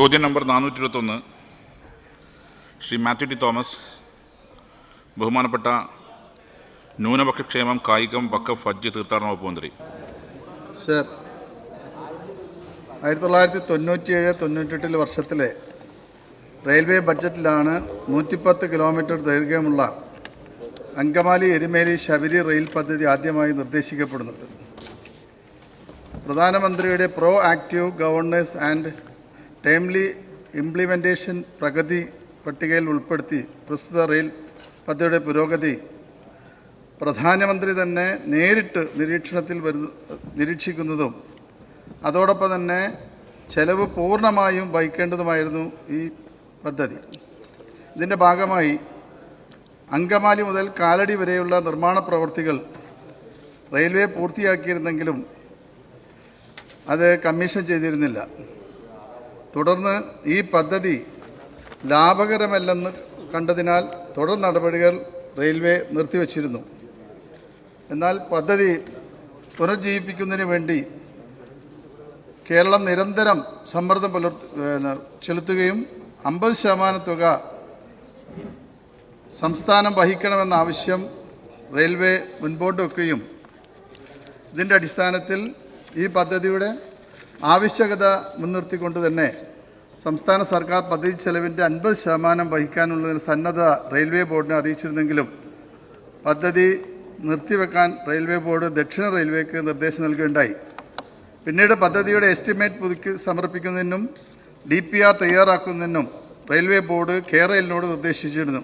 ചോദ്യം നമ്പർ നാനൂറ്റി ഇരുപത്തൊന്ന് ശ്രീ മാത്യു ടി തോമസ് ബഹുമാനപ്പെട്ട ന്യൂനപക്ഷ ക്ഷേമം കായികം വക്കഫ് ഹജ്ജ് തീർത്ഥാടന വകുപ്പ് മന്ത്രി. സർ ആയിരത്തി തൊള്ളായിരത്തി തൊണ്ണൂറ്റിയേഴ് തൊണ്ണൂറ്റെട്ടിൽ വർഷത്തിലെ റെയിൽവേ ബഡ്ജറ്റിലാണ് നൂറ്റിപ്പത്ത് കിലോമീറ്റർ ദൈർഘ്യമുള്ള അങ്കമാലി എരുമേലി ശബരി റെയിൽ പദ്ധതി ആദ്യമായി നിർദ്ദേശിക്കപ്പെടുന്നത്. പ്രധാനമന്ത്രിയുടെ pro active governance and timely implementation Pragati പട്ടികയിൽ ഉൾപ്പെടുത്തി പ്രസ്തുത റെയിൽ പദ്ധതിയുടെ പുരോഗതി. പ്രധാനമന്ത്രി തന്നെ നേരിട്ട് നിരീക്ഷണത്തിൽ വരുന്ന നിരീക്ഷിക്കുന്നതും അതോടൊപ്പം തന്നെ ചെലവ് പൂർണമായും വഹിക്കേണ്ടതുമായിരുന്നു ഈ പദ്ധതി. ഇതിന്റെ ഭാഗമായി അങ്കമാലി മുതൽ കാലടി വരെയുള്ള നിർമ്മാണ പ്രവൃത്തികൾ റെയിൽവേ പൂർത്തിയാക്കിയിരുന്നെങ്കിലും അത് കമ്മീഷൻ ചെയ്തിരുന്നില്ല. തുടർന്ന് ഈ പദ്ധതി ലാഭകരമല്ലെന്ന് കണ്ടതിനാൽ തുടർ നടപടികൾ റെയിൽവേ നിർത്തിവച്ചിരുന്നു. എന്നാൽ പദ്ധതി പുനർജീവിപ്പിക്കുന്നതിന് വേണ്ടി കേരളം നിരന്തരം സമ്മർദ്ദം പുലർ ചെലുത്തുകയും അമ്പത് ശതമാനം തുക സംസ്ഥാനം വഹിക്കണമെന്ന ആവശ്യം റെയിൽവേ മുൻപോട്ട് വെക്കുകയും ഇതിന്റെ അടിസ്ഥാനത്തിൽ ഈ പദ്ധതിയുടെ ആവശ്യകത മുൻനിർത്തിക്കൊണ്ട് തന്നെ സംസ്ഥാന സർക്കാർ പദ്ധതി ചെലവിന്റെ അൻപത് ശതമാനം വഹിക്കാനുള്ളതിന് സന്നദ്ധ റെയിൽവേ ബോർഡിനെ അറിയിച്ചിരുന്നെങ്കിലും പദ്ധതി നിർത്തിവെക്കാൻ റെയിൽവേ ബോർഡ് ദക്ഷിണ റെയിൽവേക്ക് നിർദ്ദേശം നൽകുകയുണ്ടായി. പിന്നീട് പദ്ധതിയുടെ എസ്റ്റിമേറ്റ് പുതുക്കി സമർപ്പിക്കുന്നതിനും ഡി പി ആർ തയ്യാറാക്കുന്നതിനും റെയിൽവേ ബോർഡ് കേരളിനോട് നിർദ്ദേശിച്ചിരുന്നു.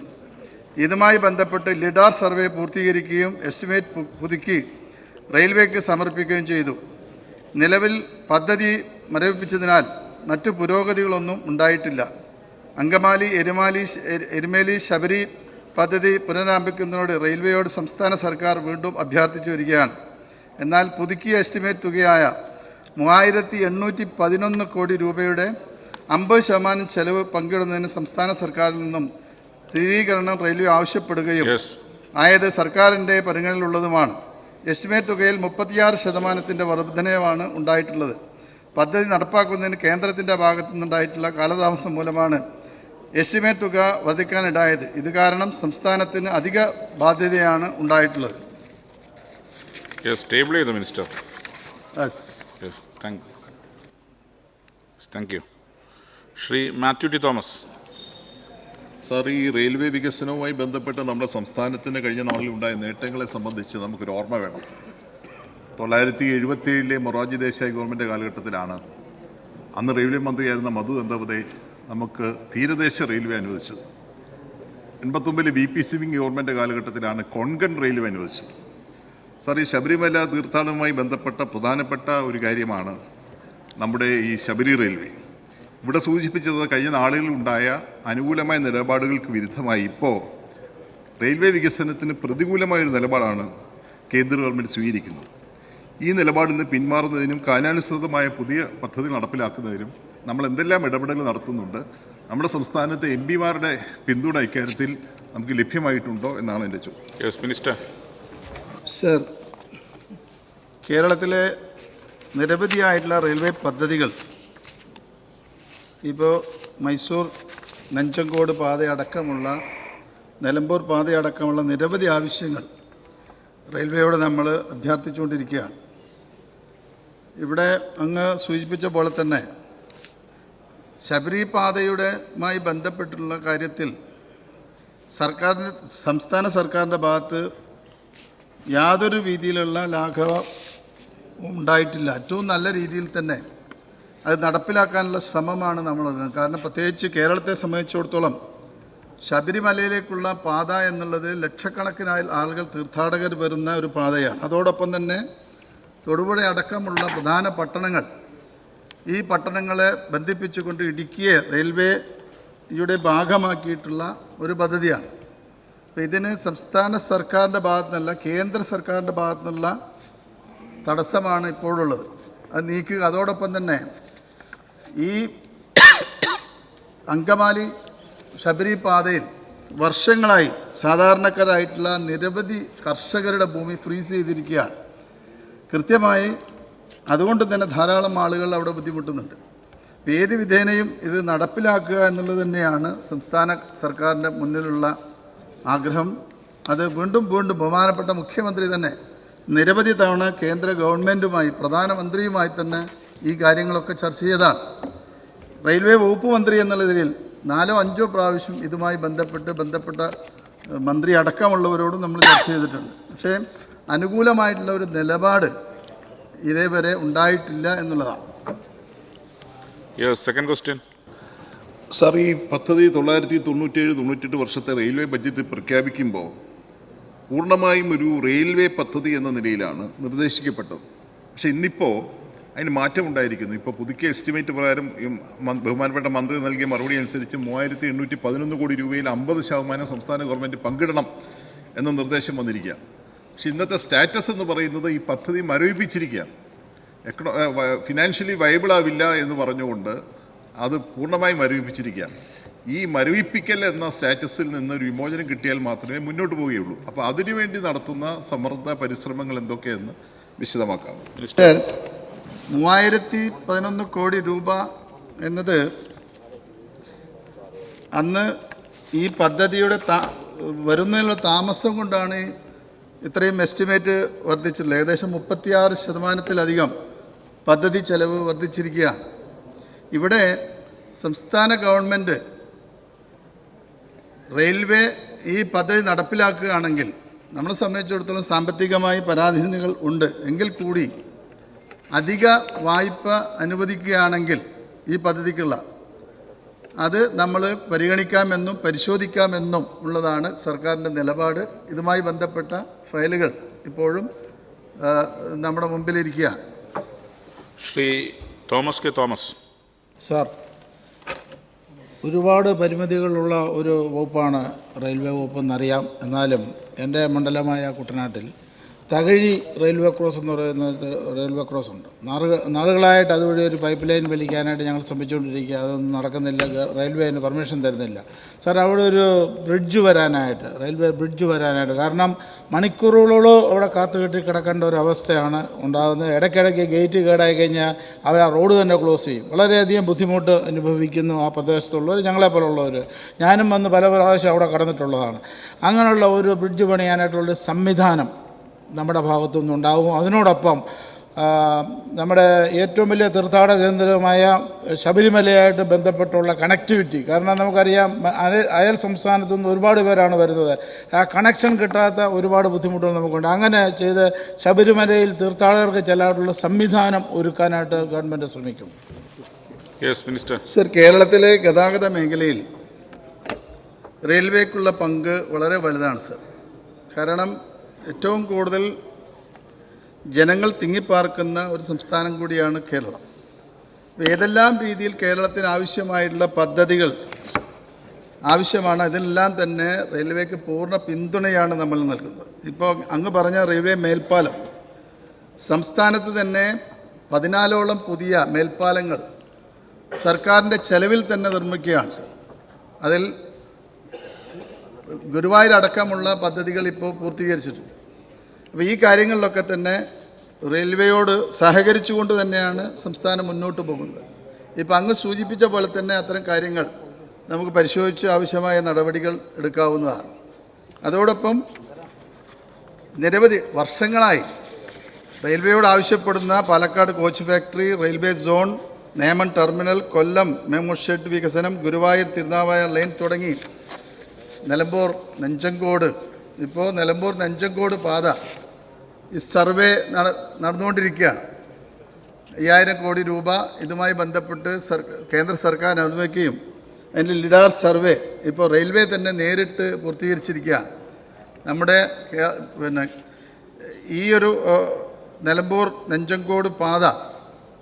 ഇതുമായി ബന്ധപ്പെട്ട് ലിഡാർ സർവേ പൂർത്തീകരിക്കുകയും എസ്റ്റിമേറ്റ് പുതുക്കി റെയിൽവേക്ക് സമർപ്പിക്കുകയും ചെയ്തു. നിലവിൽ പദ്ധതി മരവിപ്പിച്ചതിനാൽ മറ്റു പുരോഗതികളൊന്നും ഉണ്ടായിട്ടില്ല. അങ്കമാലി എരുമാലി എരുമേലി ശബരി പദ്ധതി പുനരാരംഭിക്കുന്നതിനോട് റെയിൽവേയോട് സംസ്ഥാന സർക്കാർ വീണ്ടും അഭ്യർത്ഥിച്ചു വരികയാണ്. എന്നാൽ പുതുക്കിയ എസ്റ്റിമേറ്റ് തുകയായ മൂവായിരത്തി എണ്ണൂറ്റി പതിനൊന്ന് കോടി രൂപയുടെ അമ്പത് ശതമാനം ചെലവ് പങ്കിടുന്നതിന് സംസ്ഥാന സർക്കാരിൽ നിന്നും സ്ഥിരീകരണം റെയിൽവേ ആവശ്യപ്പെടുകയും ആയത് സർക്കാരിന്റെ പരിഗണനയിലുള്ളതുമാണ്. എസ്റ്റിമേറ്റ് തുകയിൽ മുപ്പത്തിയാറ് ശതമാനത്തിന്റെ വർധനയാണ് ഉണ്ടായിട്ടുള്ളത്. പദ്ധതി നടപ്പാക്കുന്നതിന് കേന്ദ്രത്തിന്റെ ഭാഗത്തു നിന്നുണ്ടായിട്ടുള്ള കാലതാമസം മൂലമാണ് എസ്റ്റിമേറ്റ് തുക വർദ്ധിക്കാനിടായത് ഇത് കാരണം സംസ്ഥാനത്തിന് അധിക ബാധ്യതയാണ് ഉണ്ടായിട്ടുള്ളത്. ചെയ്തു minister thank you Shri Mathew T Thomas. Sir ഈ റെയിൽവേ വികസനവുമായി ബന്ധപ്പെട്ട് നമ്മുടെ സംസ്ഥാനത്തിന് കഴിഞ്ഞ നാളിൽ ഉണ്ടായ നേട്ടങ്ങളെ സംബന്ധിച്ച് നമുക്കൊരു ഓർമ്മ വേണം. തൊള്ളായിരത്തി എഴുപത്തിയേഴിലെ മൊറാജി ദേശായി ഗവൺമെന്റ് കാലഘട്ടത്തിലാണ് അന്ന് റെയിൽവേ മന്ത്രിയായിരുന്ന മധു ദന്തപതേ നമുക്ക് തീരദേശ റെയിൽവേ അനുവദിച്ചത്. എൺപത്തൊമ്പതിൽ വി പി സിവിംഗ് ഗവൺമെന്റ് കാലഘട്ടത്തിലാണ് കൊൺകൺ റെയിൽവേ അനുവദിച്ചത്. സാർ ഈ ശബരിമല തീർത്ഥാടനവുമായി ബന്ധപ്പെട്ട പ്രധാനപ്പെട്ട ഒരു കാര്യമാണ് നമ്മുടെ ഈ ശബരി റെയിൽവേ ഇവിടെ സൂചിപ്പിച്ചത് കഴിഞ്ഞ നാളുകളിൽ ഉണ്ടായ അനുകൂലമായ നിലപാടുകൾക്ക് വിരുദ്ധമായി. ഇപ്പോൾ റെയിൽവേ വികസനത്തിന് പ്രതികൂലമായ ഒരു നിലപാടാണ് കേന്ദ്ര ഗവൺമെന്റ് സ്വീകരിക്കുന്നത്. ഈ നിലപാടിൽ നിന്ന് പിന്മാറുന്നതിനും കാലാനുസൃതമായ പുതിയ പദ്ധതി നടപ്പിലാക്കുന്നതിനും നമ്മൾ എന്തെല്ലാം ഇടപെടൽ നടത്തുന്നുണ്ട് നമ്മുടെ സംസ്ഥാനത്തെ എം പിമാരുടെ പിന്തുണ ഇക്കാര്യത്തിൽ നമുക്ക് ലഭ്യമായിട്ടുണ്ടോ എന്നാണ് എന്റെ ചോദ്യം. Yes minister. സർ കേരളത്തിലെ നിരവധിയായിട്ടുള്ള റെയിൽവേ പദ്ധതികൾ ഇപ്പോൾ മൈസൂർ നഞ്ചങ്കോട് പാതയടക്കമുള്ള നിലമ്പൂർ പാതയടക്കമുള്ള നിരവധി ആവശ്യങ്ങൾ റെയിൽവേയോട് നമ്മൾ അഭ്യർത്ഥിച്ചുകൊണ്ടിരിക്കുകയാണ്. ഇവിടെ അങ്ങ് സൂചിപ്പിച്ച പോലെ തന്നെ ശബരി പാതയുടെ മായി ബന്ധപ്പെട്ടുള്ള കാര്യത്തിൽ സർക്കാരിന്റെ സംസ്ഥാന സർക്കാരിന്റെ ഭാഗത്ത് യാതൊരു രീതിയിലുള്ള ലാഘവം ഉണ്ടായിട്ടില്ല. ഏറ്റവും നല്ല രീതിയിൽ തന്നെ അത് നടപ്പിലാക്കാനുള്ള ശ്രമമാണ് നമ്മൾ കാരണം പ്രത്യേകിച്ച് കേരളത്തെ സംബന്ധിച്ചിടത്തോളം ശബരിമലയിലേക്കുള്ള പാത എന്നുള്ളത് ലക്ഷക്കണക്കിനായ ആളുകൾ തീർത്ഥാടകർ വരുന്ന ഒരു പാതയാണ്. അതോടൊപ്പം തന്നെ തൊടുപുഴ അടക്കമുള്ള പ്രധാന പട്ടണങ്ങൾ ഈ പട്ടണങ്ങളെ ബന്ധിപ്പിച്ചുകൊണ്ട് ഇടുക്കിയെ റെയിൽവേയുടെ ഭാഗമാക്കിയിട്ടുള്ള ഒരു പദ്ധതിയാണ്. അപ്പോൾ ഇതിന് സംസ്ഥാന സർക്കാരിന്റെ ഭാഗത്തു നിന്നല്ല കേന്ദ്ര സർക്കാരിന്റെ ഭാഗത്തു നിന്നുള്ള തടസ്സമാണ് ഇപ്പോഴുള്ളത്. അത് നീക്കുക അതോടൊപ്പം തന്നെ ഈ അങ്കമാലി ശബരി പാതയിൽ വർഷങ്ങളായി സാധാരണക്കാരായിട്ടുള്ള നിരവധി കർഷകരുടെ ഭൂമി ഫ്രീസ് ചെയ്തിരിക്കുകയാണ്. കൃത്യമായി അതുകൊണ്ട് തന്നെ ധാരാളം ആളുകൾ അവിടെ ബുദ്ധിമുട്ടുന്നുണ്ട്. ഏത് വിധേനയും ഇത് നടപ്പിലാക്കുക എന്നുള്ളത് തന്നെയാണ് സംസ്ഥാന സർക്കാരിന്റെ മുന്നിലുള്ള ആഗ്രഹം. അത് വീണ്ടും വീണ്ടും ബഹുമാനപ്പെട്ട മുഖ്യമന്ത്രി തന്നെ നിരവധി തവണ കേന്ദ്ര ഗവൺമെന്റുമായി പ്രധാനമന്ത്രിയുമായി തന്നെ ഈ കാര്യങ്ങളൊക്കെ ചർച്ച ചെയ്തതാണ് റെയിൽവേ വകുപ്പ് മന്ത്രി എന്നുള്ള നിലയിൽ നാലോ അഞ്ചോ പ്രാവശ്യം ഇതുമായി ബന്ധപ്പെട്ട് ബന്ധപ്പെട്ട മന്ത്രി അടക്കമുള്ളവരോടും നമ്മൾ ചർച്ച ചെയ്തിട്ടുണ്ട്. പക്ഷേ അനുകൂലമായിട്ടുള്ള ഒരു നിലപാട് ഇതേവരെ ഉണ്ടായിട്ടില്ല എന്നുള്ളതാണ്. യെസ് സെക്കൻഡ് ക്വസ്റ്റ്യൻ സാർ ഈ പദ്ധതി തൊള്ളായിരത്തി തൊണ്ണൂറ്റേഴ് തൊണ്ണൂറ്റെട്ട് വർഷത്തെ റെയിൽവേ ബഡ്ജറ്റ് പ്രഖ്യാപിക്കുമ്പോൾ പൂർണമായും ഒരു റെയിൽവേ പദ്ധതി എന്ന നിലയിലാണ് നിർദ്ദേശിക്കപ്പെട്ടത്. പക്ഷേ ഇന്നിപ്പോൾ അതിന് മാറ്റം ഉണ്ടായിരിക്കുന്നു. ഇപ്പോൾ പുതുക്കിയ എസ്റ്റിമേറ്റ് പ്രകാരം ബഹുമാനപ്പെട്ട മന്ത്രി നൽകിയ മറുപടി അനുസരിച്ച് മൂവായിരത്തി എണ്ണൂറ്റി പതിനൊന്ന് കോടി രൂപയിൽ അമ്പത് ശതമാനം സംസ്ഥാന ഗവൺമെന്റ് പങ്കിടണം എന്ന നിർദ്ദേശം വന്നിരിക്കുകയാണ്. പക്ഷെ ഇന്നത്തെ സ്റ്റാറ്റസ് എന്ന് പറയുന്നത് ഈ പദ്ധതി മരവിപ്പിച്ചിരിക്കുകയാണ്. എക്കണോ ഫിനാൻഷ്യലി വയബിൾ ആവില്ല എന്ന് പറഞ്ഞുകൊണ്ട് അത് പൂർണമായി മരവിപ്പിച്ചിരിക്കുകയാണ്. ഈ മരവിപ്പിക്കൽ എന്ന സ്റ്റാറ്റസിൽ നിന്ന് ഒരു വിമോചനം കിട്ടിയാൽ മാത്രമേ മുന്നോട്ട് പോവുകയുള്ളൂ. അപ്പോൾ അതിനുവേണ്ടി നടത്തുന്ന സമ്മർദ്ദ പരിശ്രമങ്ങൾ എന്തൊക്കെയെന്ന് വിശദമാക്കാം. മൂവായിരത്തി പതിനൊന്ന് കോടി രൂപ എന്നത് അന്ന് ഈ പദ്ധതിയുടെ താ വരുന്നതിനുള്ള താമസം കൊണ്ടാണ് ഇത്രയും എസ്റ്റിമേറ്റ് വർദ്ധിച്ചിട്ടുള്ളത്. ഏകദേശം മുപ്പത്തിയാറ് ശതമാനത്തിലധികം പദ്ധതി ചെലവ് വർദ്ധിച്ചിരിക്കുകയാണ് ഇവിടെ സംസ്ഥാന ഗവൺമെന്റ് റെയിൽവേ ഈ പദ്ധതി നടപ്പിലാക്കുകയാണെങ്കിൽ നമ്മളെ സംബന്ധിച്ചിടത്തോളം സാമ്പത്തികമായി പരാധീനതകൾ ഉണ്ട്. എങ്കിൽ കൂടി അധിക വായ്പ അനുവദിക്കുകയാണെങ്കിൽ ഈ പദ്ധതിക്കുള്ള അത് നമ്മൾ പരിഗണിക്കാമെന്നും പരിശോധിക്കാമെന്നും ഉള്ളതാണ് സർക്കാരിന്റെ നിലപാട്. ഇതുമായി ബന്ധപ്പെട്ട ഫയലുകൾ ഇപ്പോഴും നമ്മുടെ മുമ്പിലിരിക്കുകയാണ് ശ്രീ തോമസ് കെ തോമസ്. സാർ ഒരുപാട് പരിമിതികളുള്ള ഒരു വകുപ്പാണ് റെയിൽവേ വകുപ്പ് എന്നറിയാം എന്നാലും എന്റെ മണ്ഡലമായ കുട്ടനാട്ടിൽ തകഴി റെയിൽവേ ക്രോസ് എന്ന് പറയുന്ന റെയിൽവേ ക്രോസ് ഉണ്ട്. നാളുകൾ നാളുകളായിട്ട് അതുവഴി ഒരു പൈപ്പ് ലൈൻ വലിക്കാനായിട്ട് ഞങ്ങൾ ശ്രമിച്ചുകൊണ്ടിരിക്കുക. അതൊന്നും നടക്കുന്നില്ല. റെയിൽവേ അതിന് പെർമിഷൻ തരുന്നില്ല. സാർ അവിടെ ഒരു ബ്രിഡ്ജ് വരാനായിട്ട് റെയിൽവേ ബ്രിഡ്ജ് വരാനായിട്ട് കാരണം മണിക്കൂറുകളോളം അവിടെ കാത്തുകെട്ടി കിടക്കേണ്ട ഒരു അവസ്ഥയാണ് ഉണ്ടാകുന്നത്. ഇടയ്ക്കിടയ്ക്ക് ഗേറ്റ് കേടായി കഴിഞ്ഞാൽ അവർ ആ റോഡ് തന്നെ ക്ലോസ് ചെയ്യും. വളരെയധികം ബുദ്ധിമുട്ട് അനുഭവിക്കുന്നു ആ പ്രദേശത്തുള്ളവർ ഞങ്ങളെ പോലുള്ളവർ. ഞാനും വന്ന് പല പ്രാവശ്യം അവിടെ കടന്നിട്ടുള്ളതാണ്. അങ്ങനെയുള്ള ഒരു ബ്രിഡ്ജ് പണിയാനായിട്ടുള്ളൊരു സംവിധാനം നമ്മുടെ ഭാഗത്തുനിന്ന് ഉണ്ടാകും. അതിനോടൊപ്പം നമ്മുടെ ഏറ്റവും വലിയ തീർത്ഥാടന കേന്ദ്രമായ ശബരിമലയായിട്ട് ബന്ധപ്പെട്ടുള്ള കണക്ടിവിറ്റി കാരണം നമുക്കറിയാം അയൽ സംസ്ഥാനത്തു നിന്ന് ഒരുപാട് പേരാണ് വരുന്നത്. ആ കണക്ഷൻ കിട്ടാത്ത ഒരുപാട് ബുദ്ധിമുട്ടുകൾ നമുക്കുണ്ട്. അങ്ങനെ ചെയ്ത് ശബരിമലയിൽ തീർത്ഥാടകർക്ക് ചെല്ലാനുള്ള സംവിധാനം ഒരുക്കാനായിട്ട് ഗവൺമെന്റ് ശ്രമിക്കും. യെസ് മിനിസ്റ്റർ സർ കേരളത്തിലെ ഗതാഗത മേഖലയിൽ റെയിൽവേക്കുള്ള പങ്ക് വളരെ വലുതാണ് സർ കാരണം ഏറ്റവും കൂടുതൽ ജനങ്ങൾ തിങ്ങിപ്പാർക്കുന്ന ഒരു സംസ്ഥാനം കൂടിയാണ് കേരളം. ഏതെല്ലാം രീതിയിൽ കേരളത്തിന് ആവശ്യമായിട്ടുള്ള പദ്ധതികൾ ആവശ്യമാണ് അതിനെല്ലാം തന്നെ റെയിൽവേക്ക് പൂർണ പിന്തുണയാണ് നമ്മൾ നൽകുന്നത്. ഇപ്പോൾ അങ്ങ് പറഞ്ഞ റെയിൽവേ മേൽപ്പാലം സംസ്ഥാനത്ത് തന്നെ പതിനാലോളം പുതിയ മേൽപ്പാലങ്ങൾ സർക്കാരിന്റെ ചെലവിൽ തന്നെ നിർമ്മിക്കുകയാണ്. അതിൽ ഗുരുവായൂർ അടക്കമുള്ള പദ്ധതികൾ ഇപ്പോൾ പൂർത്തീകരിച്ചിട്ടുണ്ട്. അപ്പോൾ ഈ കാര്യങ്ങളിലൊക്കെ തന്നെ റെയിൽവേയോട് സഹകരിച്ചുകൊണ്ട് തന്നെയാണ് സംസ്ഥാനം മുന്നോട്ട് പോകുന്നത്. ഇപ്പം അങ്ങ് സൂചിപ്പിച്ച പോലെ തന്നെ അത്തരം കാര്യങ്ങൾ നമുക്ക് പരിശോധിച്ച് ആവശ്യമായ നടപടികൾ എടുക്കാവുന്നതാണ്. അതോടൊപ്പം നിരവധി വർഷങ്ങളായി റെയിൽവേയോട് ആവശ്യപ്പെടുന്ന Palakkad coach factory railway zone Nemom terminal Kollam MEMU shed വികസനം ഗുരുവായൂർ തിരുനാവായ ലൈൻ തുടങ്ങി നിലമ്പൂർ നെഞ്ചങ്കോട് ഇപ്പോൾ നിലമ്പൂർ നെഞ്ചങ്കോട് പാത ഈ സർവേ നട നടന്നുകൊണ്ടിരിക്കുകയാണ്. അയ്യായിരം കോടി രൂപ ഇതുമായി ബന്ധപ്പെട്ട് സർ കേന്ദ്ര സർക്കാർ അനുവദിക്കുകയും അതിന്റെ ലിഡാർ സർവേ ഇപ്പോൾ റെയിൽവേ തന്നെ നേരിട്ട് പൂർത്തീകരിച്ചിരിക്കുകയാണ്. നമ്മുടെ പിന്നെ ഈ ഒരു നിലമ്പൂർ നെഞ്ചങ്കോട് പാത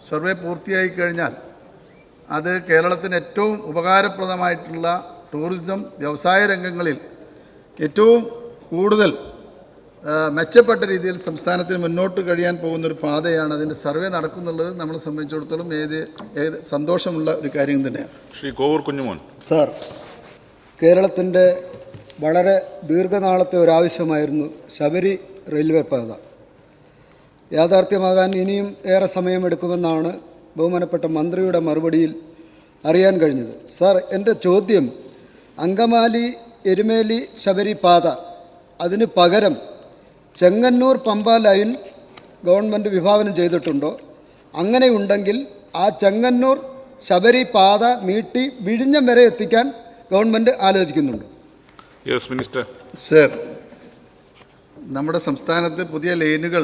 സർവേ പൂർത്തിയായി കഴിഞ്ഞാൽ അത് കേരളത്തിന് ഏറ്റവും ഉപകാരപ്രദമായിട്ടുള്ള ടൂറിസം വ്യവസായ രംഗങ്ങളിൽ ഏറ്റവും കൂടുതൽ മെച്ചപ്പെട്ട രീതിയിൽ സംസ്ഥാനത്തിന് മുന്നോട്ട് കഴിയാൻ പോകുന്ന ഒരു പാതയാണ് അതിന്റെ സർവേ നടക്കുന്നുള്ളത്. നമ്മളെ സംബന്ധിച്ചിടത്തോളം ഏത് ഏത് സന്തോഷമുള്ള ഒരു കാര്യം തന്നെയാണ്. ശ്രീ കോവൂർ കുഞ്ഞുമോൻ. സാർ കേരളത്തിന്റെ വളരെ ദീർഘനാളത്തെ ഒരാവശ്യമായിരുന്നു ശബരി റെയിൽവേ പാത. യാഥാർത്ഥ്യമാകാൻ ഇനിയും ഏറെ സമയമെടുക്കുമെന്നാണ് ബഹുമാനപ്പെട്ട മന്ത്രിയുടെ മറുപടിയിൽ അറിയാൻ കഴിഞ്ഞത്. സാർ എന്റെ ചോദ്യം അങ്കമാലി എരുമേലി ശബരി പാത അതിന് പകരം ചെങ്ങന്നൂർ പമ്പ ലൈൻ ഗവൺമെന്റ് വിഭാവനം ചെയ്തിട്ടുണ്ടോ? അങ്ങനെയുണ്ടെങ്കിൽ ആ ചെങ്ങന്നൂർ ശബരി പാത നീട്ടി വിഴിഞ്ഞം വരെ എത്തിക്കാൻ ഗവൺമെന്റ് ആലോചിക്കുന്നുണ്ട്. Yes minister. സർ നമ്മുടെ സംസ്ഥാനത്ത് പുതിയ ലൈനുകൾ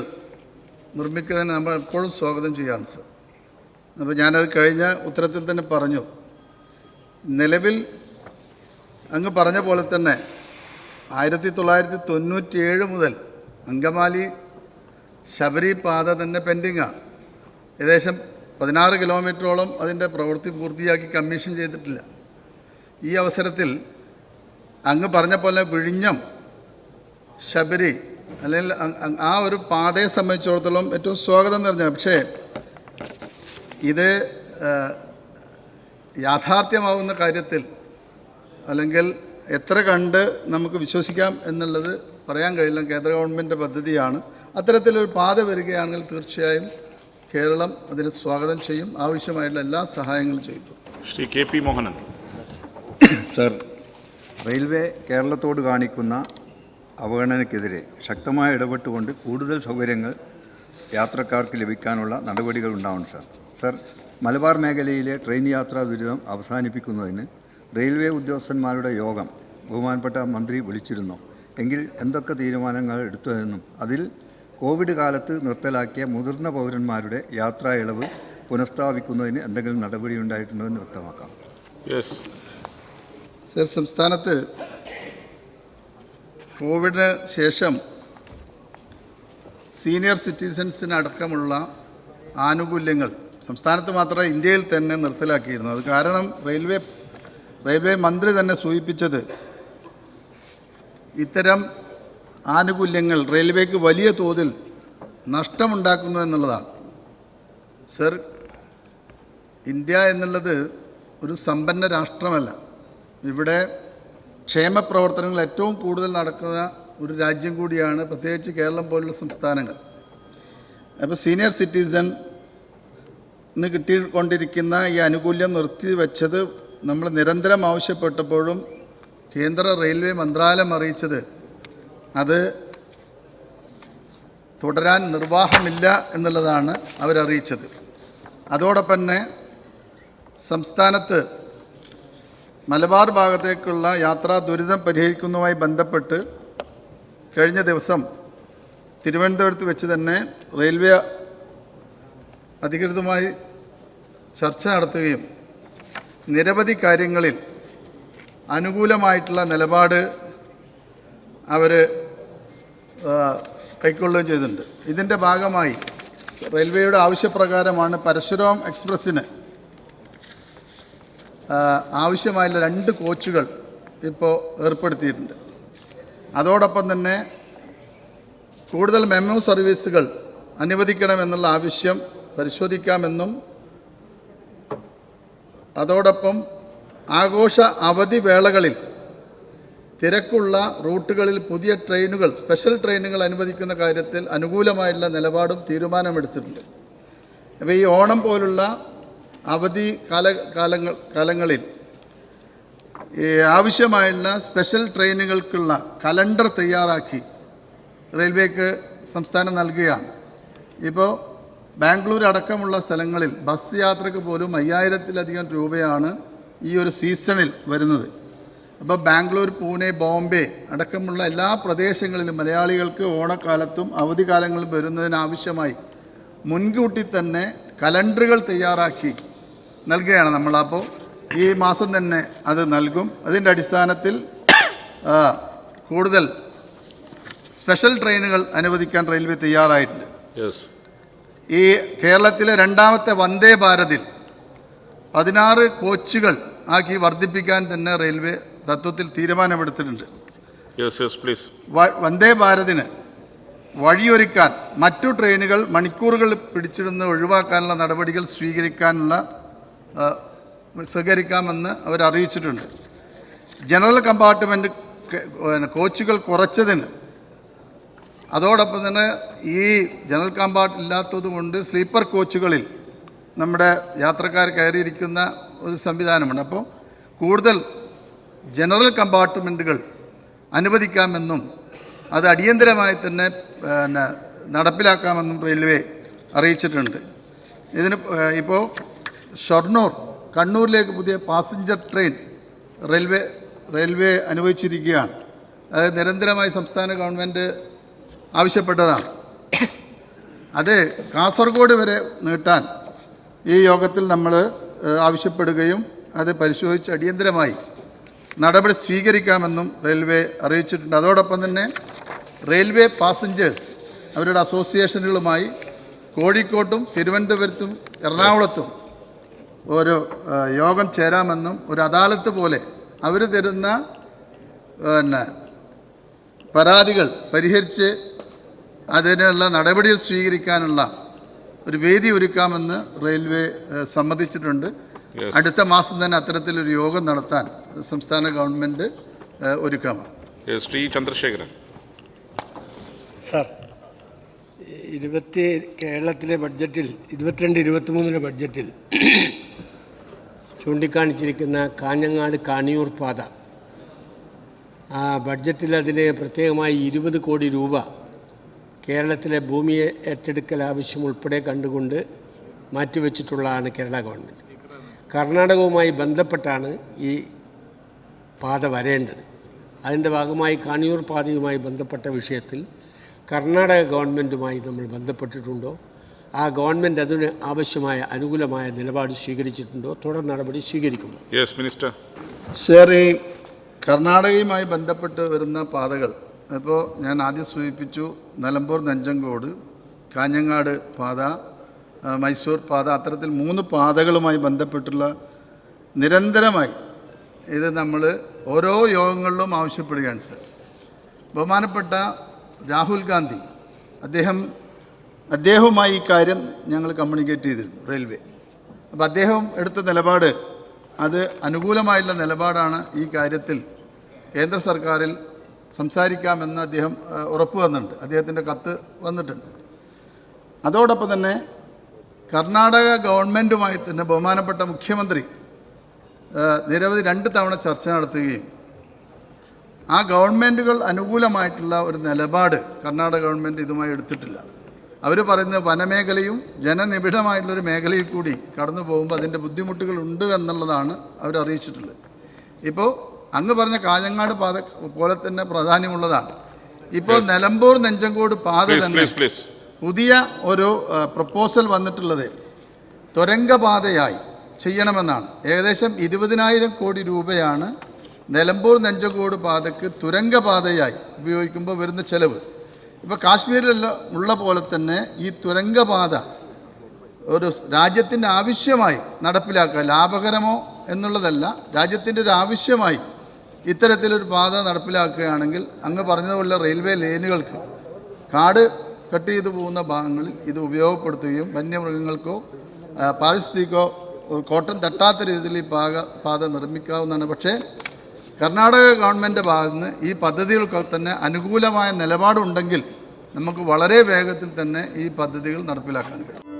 നിർമ്മിക്കുന്നതിന് നമ്മൾ എപ്പോഴും സ്വാഗതം ചെയ്യാണ് സർ. അപ്പോൾ ഞാനത് കഴിഞ്ഞ ഉത്തരത്തിൽ തന്നെ പറഞ്ഞു. നിലവിൽ അങ്ങ് പറഞ്ഞ പോലെ തന്നെ ആയിരത്തി തൊള്ളായിരത്തി തൊണ്ണൂറ്റിയേഴ് മുതൽ അങ്കമാലി ശബരി പാത തന്നെ പെൻഡിങ്ങാണ് ഏകദേശം പതിനാറ് കിലോമീറ്ററോളം അതിന്റെ പ്രവൃത്തി പൂർത്തിയാക്കി കമ്മീഷൻ ചെയ്തിട്ടില്ല. ഈ അവസരത്തിൽ അങ്ങ് പറഞ്ഞ പോലെ വിഴിഞ്ഞം ശബരി അല്ലെങ്കിൽ ആ ഒരു പാതയെ സംബന്ധിച്ചിടത്തോളം ഏറ്റവും സ്വാഗതം നിറഞ്ഞ പക്ഷേ ഇത് യാഥാർത്ഥ്യമാവുന്ന കാര്യത്തിൽ അല്ലെങ്കിൽ എത്ര കണ്ട് നമുക്ക് വിശ്വസിക്കാം എന്നുള്ളത് പറയാൻ കഴിയില്ല. കേന്ദ്ര ഗവൺമെന്റ് പദ്ധതിയാണ്. അത്തരത്തിലൊരു പാത വരികയാണെങ്കിൽ തീർച്ചയായും കേരളം അതിന് സ്വാഗതം ചെയ്യും. ആവശ്യമായിട്ടുള്ള എല്ലാ സഹായങ്ങളും ചെയ്യും. Shri K P Mohanan. Sir railway കേരളത്തോട് കാണിക്കുന്ന അവഗണനയ്ക്കെതിരെ ശക്തമായി ഇടപെട്ടുകൊണ്ട് കൂടുതൽ സൗകര്യങ്ങൾ യാത്രക്കാർക്ക് ലഭിക്കാനുള്ള നടപടികൾ ഉണ്ടാവണം സർ. സർ മലബാർ മേഖലയിലെ ട്രെയിൻ യാത്രാ ദുരിതം അവസാനിപ്പിക്കുന്നതിന് റെയിൽവേ ഉദ്യോഗസ്ഥന്മാരുടെ യോഗം ബഹുമാനപ്പെട്ട മന്ത്രി വിളിച്ചിരുന്നു. എങ്കിൽ എന്തൊക്കെ തീരുമാനങ്ങൾ എടുത്തതെന്നും അതിൽ കോവിഡ് കാലത്ത് നിർത്തലാക്കിയ മുതിർന്ന പൗരന്മാരുടെ യാത്രാ ഇളവ് പുനഃസ്ഥാപിക്കുന്നതിന് എന്തെങ്കിലും നടപടി ഉണ്ടായിട്ടുണ്ടോ എന്ന് വ്യക്തമാക്കാം. യെസ് സർ സംസ്ഥാനത്ത് കോവിഡിന് ശേഷം സീനിയർ സിറ്റിസൻസിനടക്കമുള്ള ആനുകൂല്യങ്ങൾ സംസ്ഥാനത്ത് മാത്രമേ ഇന്ത്യയിൽ തന്നെ നിർത്തലാക്കിയിരുന്നു. അത് കാരണം റെയിൽവേ റെയിൽവേ മന്ത്രി തന്നെ സൂചിപ്പിച്ചത് ഇത്തരം ആനുകൂല്യങ്ങൾ റെയിൽവേക്ക് വലിയ തോതിൽ നഷ്ടമുണ്ടാക്കുന്നു എന്നുള്ളതാണ്. സർ ഇന്ത്യ എന്നുള്ളത് ഒരു സമ്പന്ന രാഷ്ട്രമല്ല. ഇവിടെ ക്ഷേമപ്രവർത്തനങ്ങൾ ഏറ്റവും കൂടുതൽ നടക്കുന്ന ഒരു രാജ്യം കൂടിയാണ് പ്രത്യേകിച്ച് കേരളം പോലുള്ള സംസ്ഥാനങ്ങൾ. അപ്പോൾ സീനിയർ സിറ്റിസൺ കിട്ടിക്കൊണ്ടിരിക്കുന്ന ഈ ആനുകൂല്യം നിർത്തിവെച്ചത് നമ്മൾ നിരന്തരം ആവശ്യപ്പെട്ടപ്പോഴും കേന്ദ്ര റെയിൽവേ മന്ത്രാലയം അറിയിച്ചത് അത് തുടരാൻ നിർവാഹമില്ല എന്നുള്ളതാണ് അവരറിയിച്ചത്. അതോടൊപ്പം തന്നെ സംസ്ഥാനത്ത് മലബാർ ഭാഗത്തേക്കുള്ള യാത്രാ ദുരിതം പരിഹരിക്കുന്നതുമായി ബന്ധപ്പെട്ട് കഴിഞ്ഞ ദിവസം തിരുവനന്തപുരത്ത് വെച്ച് തന്നെ റെയിൽവേ അധികൃതമായി ചർച്ച നടത്തുകയും നിരവധി കാര്യങ്ങളിൽ അനുകൂലമായിട്ടുള്ള നിലപാട് അവർ കൈക്കൊള്ളുകയും ചെയ്തിട്ടുണ്ട്. ഇതിന്റെ ഭാഗമായി റെയിൽവേയുടെ ആവശ്യപ്രകാരമാണ് പരശുരാം എക്സ്പ്രസ്സിന് ആവശ്യമായുള്ള രണ്ട് കോച്ചുകൾ ഇപ്പോൾ ഏർപ്പെടുത്തിയിട്ടുണ്ട്. അതോടൊപ്പം തന്നെ കൂടുതൽ മെമ്മോ സർവീസുകൾ അനുവദിക്കണമെന്നുള്ള ആവശ്യം പരിശോധിക്കാമെന്നും അതോടൊപ്പം ആഘോഷ അവധി വേളകളിൽ തിരക്കുള്ള റൂട്ടുകളിൽ പുതിയ ട്രെയിനുകൾ സ്പെഷ്യൽ ട്രെയിനുകൾ അനുവദിക്കുന്ന കാര്യത്തിൽ അനുകൂലമായിട്ടുള്ള നിലപാടും തീരുമാനമെടുത്തിട്ടുണ്ട്. അപ്പോൾ ഈ ഓണം പോലുള്ള അവധി കാല കാലങ്ങൾ കാലങ്ങളിൽ ഈ ആവശ്യമായുള്ള സ്പെഷ്യൽ ട്രെയിനുകൾക്കുള്ള കലണ്ടർ തയ്യാറാക്കി റെയിൽവേക്ക് സംസ്ഥാനം നൽകുകയാണ്. ഇപ്പോൾ ബാംഗ്ലൂർ അടക്കമുള്ള സ്ഥലങ്ങളിൽ ബസ് യാത്രയ്ക്ക് പോലും അയ്യായിരത്തിലധികം രൂപയാണ് ഈ ഒരു സീസണിൽ വരുന്നത്. അപ്പോൾ ബാംഗ്ലൂർ പൂനെ ബോംബെ അടക്കമുള്ള എല്ലാ പ്രദേശങ്ങളിലും മലയാളികൾക്ക് ഓണക്കാലത്തും അവധി അവധിക്കാലങ്ങളിലും വരുന്നതിനാവശ്യമായി മുൻകൂട്ടി തന്നെ കലണ്ടറുകൾ തയ്യാറാക്കി നൽകുകയാണ് നമ്മളപ്പോൾ ഈ മാസം തന്നെ അത് നൽകും. അതിന്റെ അടിസ്ഥാനത്തിൽ കൂടുതൽ സ്പെഷ്യൽ ട്രെയിനുകൾ അനുവദിക്കാൻ റെയിൽവേ തയ്യാറായിട്ടുണ്ട്. ഈ കേരളത്തിലെ രണ്ടാമത്തെ വന്ദേ ഭാരതിൽ പതിനാറ് കോച്ചുകൾ ആക്കി വർദ്ധിപ്പിക്കാൻ തന്നെ റെയിൽവേ തത്വത്തിൽ തീരുമാനമെടുത്തിട്ടുണ്ട്. വന്ദേ ഭാരതിന് വഴിയൊരുക്കാൻ മറ്റു ട്രെയിനുകൾ മണിക്കൂറുകൾ പിടിച്ചിടുന്ന ഒഴിവാക്കാനുള്ള നടപടികൾ സ്വീകരിക്കാനുള്ള സ്വീകരിക്കാമെന്ന് അവർ അറിയിച്ചിട്ടുണ്ട്. ജനറൽ കമ്പാർട്ട്മെന്റ് കോച്ചുകൾ കുറച്ചതിന് അതോടൊപ്പം തന്നെ ഈ ജനറൽ കമ്പാർട്ട് ഇല്ലാത്തത് കൊണ്ട് സ്ലീപ്പർ കോച്ചുകളിൽ നമ്മുടെ യാത്രക്കാർ കയറിയിരിക്കുന്ന ഒരു സംവിധാനമുണ്ട്. അപ്പോൾ കൂടുതൽ ജനറൽ കമ്പാർട്ട്മെന്റുകൾ അനുവദിക്കാമെന്നും അത് അടിയന്തരമായി തന്നെ പിന്നെ നടപ്പിലാക്കാമെന്നും റെയിൽവേ അറിയിച്ചിട്ടുണ്ട്. ഇതിന് ഇപ്പോൾ ഷൊർണൂർ കണ്ണൂരിലേക്ക് പുതിയ പാസഞ്ചർ ട്രെയിൻ റെയിൽവേ റെയിൽവേ അനുവദിച്ചിരിക്കുകയാണ്. അത് നിരന്തരമായി സംസ്ഥാന ഗവൺമെന്റ് ആവശ്യപ്പെട്ടതാണ്. അത് കാസർഗോഡ് വരെ നീട്ടാൻ ഈ യോഗത്തിൽ നമ്മൾ ആവശ്യപ്പെടുകയും അത് പരിശോധിച്ച് അടിയന്തരമായി നടപടി സ്വീകരിക്കാമെന്നും റെയിൽവേ അറിയിച്ചിട്ടുണ്ട്. അതോടൊപ്പം തന്നെ റെയിൽവേ പാസഞ്ചേഴ്സ് അവരുടെ അസോസിയേഷനുകളുമായി കോഴിക്കോട്ടും തിരുവനന്തപുരത്തും എറണാകുളത്തും ഒരു യോഗം ചേരാമെന്നും ഒരു അദാലത്ത് പോലെ അവർ തരുന്ന പിന്നെ പരാതികൾ പരിഹരിച്ച് അതിനുള്ള നടപടികൾ സ്വീകരിക്കാനുള്ള ഒരു വേദി ഒരുക്കാമെന്ന് റെയിൽവേ സമ്മതിച്ചിട്ടുണ്ട്. അടുത്ത മാസം തന്നെ അത്തരത്തിലൊരു യോഗം നടത്താൻ സംസ്ഥാന ഗവൺമെന്റ് ഒരുക്കാമോ. ഒരുക്കമാണ് ശ്രീ ചന്ദ്രശേഖരൻ. സാർ ഇരുപത്തി കേരളത്തിലെ ബഡ്ജറ്റിൽ ഇരുപത്തിരണ്ട് ഇരുപത്തിമൂന്നിലെ ബഡ്ജറ്റിൽ ചൂണ്ടിക്കാണിച്ചിരിക്കുന്ന കാഞ്ഞങ്ങാട് കാണിയൂർ പാത ആ ബഡ്ജറ്റിൽ അതിന് പ്രത്യേകമായി ഇരുപത് കോടി രൂപ കേരളത്തിലെ ഭൂമിയെ ഏറ്റെടുക്കൽ ആവശ്യം ഉൾപ്പെടെ കണ്ടുകൊണ്ട് മാറ്റിവെച്ചിട്ടുള്ളതാണ് കേരള ഗവൺമെന്റ് കർണാടകവുമായി ബന്ധപ്പെട്ടാണ് ഈ പാത വരേണ്ടത്. അതിന്റെ ഭാഗമായി കാണിയൂർ പാതയുമായി ബന്ധപ്പെട്ട വിഷയത്തിൽ കർണാടക ഗവൺമെന്റുമായി നമ്മൾ ബന്ധപ്പെട്ടിട്ടുണ്ടോ? ആ ഗവൺമെന്റ് അതിന് ആവശ്യമായ അനുകൂലമായ നിലപാട് സ്വീകരിച്ചിട്ടുണ്ടോ? തുടർ നടപടി സ്വീകരിക്കുമോ? യെസ് മിനിസ്റ്റർ സാർ ഈ കർണാടകയുമായി ബന്ധപ്പെട്ട് വരുന്ന പാതകൾ ഇപ്പോൾ ഞാൻ ആദ്യം സൂചിപ്പിച്ചു നിലമ്പൂർ നെഞ്ചങ്കോട് കാഞ്ഞങ്ങാട് പാത മൈസൂർ പാത അത്തരത്തിൽ മൂന്ന് പാതകളുമായി ബന്ധപ്പെട്ടുള്ള നിരന്തരമായി ഇത് നമ്മൾ ഓരോ യോഗങ്ങളിലും ആവശ്യപ്പെടുകയാണ് സർ. ബഹുമാനപ്പെട്ട രാഹുൽ ഗാന്ധി അദ്ദേഹം അദ്ദേഹവുമായി ഈ കാര്യം ഞങ്ങൾ കമ്മ്യൂണിക്കേറ്റ് ചെയ്തിരുന്നു റെയിൽവേ അപ്പോൾ അദ്ദേഹം എടുത്ത നിലപാട് അത് അനുകൂലമായുള്ള നിലപാടാണ് ഈ കാര്യത്തിൽ കേന്ദ്ര സർക്കാരിൽ സംസാരിക്കാമെന്ന് അദ്ദേഹം ഉറപ്പ് വന്നിട്ടുണ്ട്. അദ്ദേഹത്തിന്റെ കത്ത് വന്നിട്ടുണ്ട്. അതോടൊപ്പം തന്നെ കർണാടക ഗവൺമെന്റുമായി തന്നെ ബഹുമാനപ്പെട്ട മുഖ്യമന്ത്രി നിരവധി രണ്ട് തവണ ചർച്ച നടത്തുകയും ആ ഗവൺമെന്റുകൾ അനുകൂലമായിട്ടുള്ള ഒരു നിലപാട് കർണാടക ഗവൺമെന്റ് ഇതുമായി എടുത്തിട്ടില്ല. അവർ പറയുന്നത് വനമേഖലയും ജനനിബിഡമായിട്ടുള്ളൊരു മേഖലയിൽ കൂടി കടന്നു പോകുമ്പോൾ അതിന്റെ ബുദ്ധിമുട്ടുകൾ ഉണ്ട് എന്നുള്ളതാണ് അവർ അറിയിച്ചിട്ടുള്ളത് ഇപ്പോൾ അങ്ങ് പറഞ്ഞ കാഞ്ഞങ്ങാട് പാത പോലെ തന്നെ പ്രാധാന്യമുള്ളതാണ്. ഇപ്പോൾ നിലമ്പൂർ നെഞ്ചങ്കോട് പാത തന്നെ പുതിയ ഒരു പ്രപ്പോസൽ വന്നിട്ടുള്ളത് തുരങ്കപാതയായി ചെയ്യണമെന്നാണ്. ഏകദേശം ഇരുപതിനായിരം കോടി രൂപയാണ് നിലമ്പൂർ നെഞ്ചങ്കോട് പാതയ്ക്ക് തുരങ്കപാതയായി ഉപയോഗിക്കുമ്പോൾ വരുന്ന ചെലവ്. ഇപ്പോൾ കാശ്മീരിലെല്ലാം ഉള്ള പോലെ തന്നെ ഈ തുരങ്കപാത ഒരു രാജ്യത്തിന്റെ ആവശ്യമായി നടപ്പിലാക്കുക ലാഭകരമോ എന്നുള്ളതല്ല രാജ്യത്തിന്റെ ഒരു ആവശ്യമായി ഇത്തരത്തിലൊരു പാത നടപ്പിലാക്കുകയാണെങ്കിൽ അങ്ങ് പറഞ്ഞതുപോലെ റെയിൽവേ ലൈനുകൾക്ക് കാട് കട്ട് ചെയ്തു പോകുന്ന ഭാഗങ്ങളിൽ ഇത് ഉപയോഗപ്പെടുത്തുകയും വന്യമൃഗങ്ങൾക്കോ പാരിസ്ഥിതിക്കോ കോട്ടം തട്ടാത്ത രീതിയിൽ ഈ പാക പാത നിർമ്മിക്കാവുന്നതാണ്. പക്ഷേ കർണാടക ഗവൺമെന്റ് ഭാഗത്ത് നിന്ന് ഈ പദ്ധതികൾക്ക് തന്നെ അനുകൂലമായ നിലപാടുണ്ടെങ്കിൽ നമുക്ക് വളരെ വേഗത്തിൽ തന്നെ ഈ പദ്ധതികൾ നടപ്പിലാക്കാൻ കഴിയും.